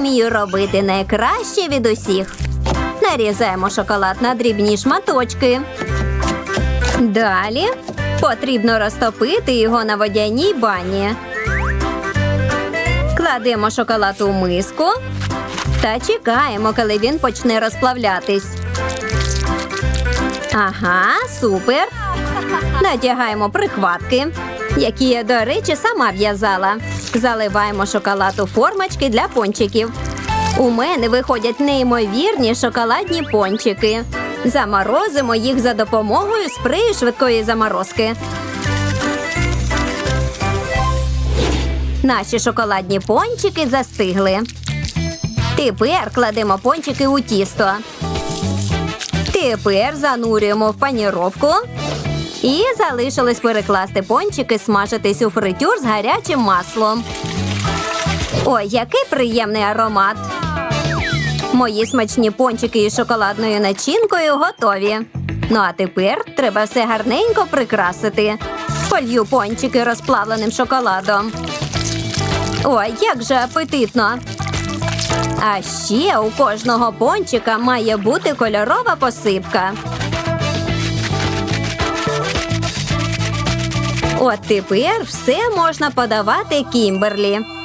вмію робити найкраще від усіх. Нарізаємо шоколад на дрібні шматочки. Далі потрібно розтопити його на водяній бані. Кладемо шоколад у миску та чекаємо, коли він почне розплавлятись. Ага, супер. Надягаємо прихватки, які я, до речі, сама в'язала. Заливаємо шоколад у формочки для пончиків. У мене виходять неймовірні шоколадні пончики. Заморозимо їх за допомогою спрею швидкої заморозки. Наші шоколадні пончики застигли. Тепер кладемо пончики у тісто. Тепер занурюємо в паніровку. І залишилось перекласти пончики смажитись у фритюр з гарячим маслом. Ой, який приємний аромат! Мої смачні пончики із шоколадною начинкою готові. Ну а тепер треба все гарненько прикрасити. Полью пончики розплавленим шоколадом. Ой, як же апетитно! А ще у кожного пончика має бути кольорова посипка. От тепер все можна подавати Кімберлі.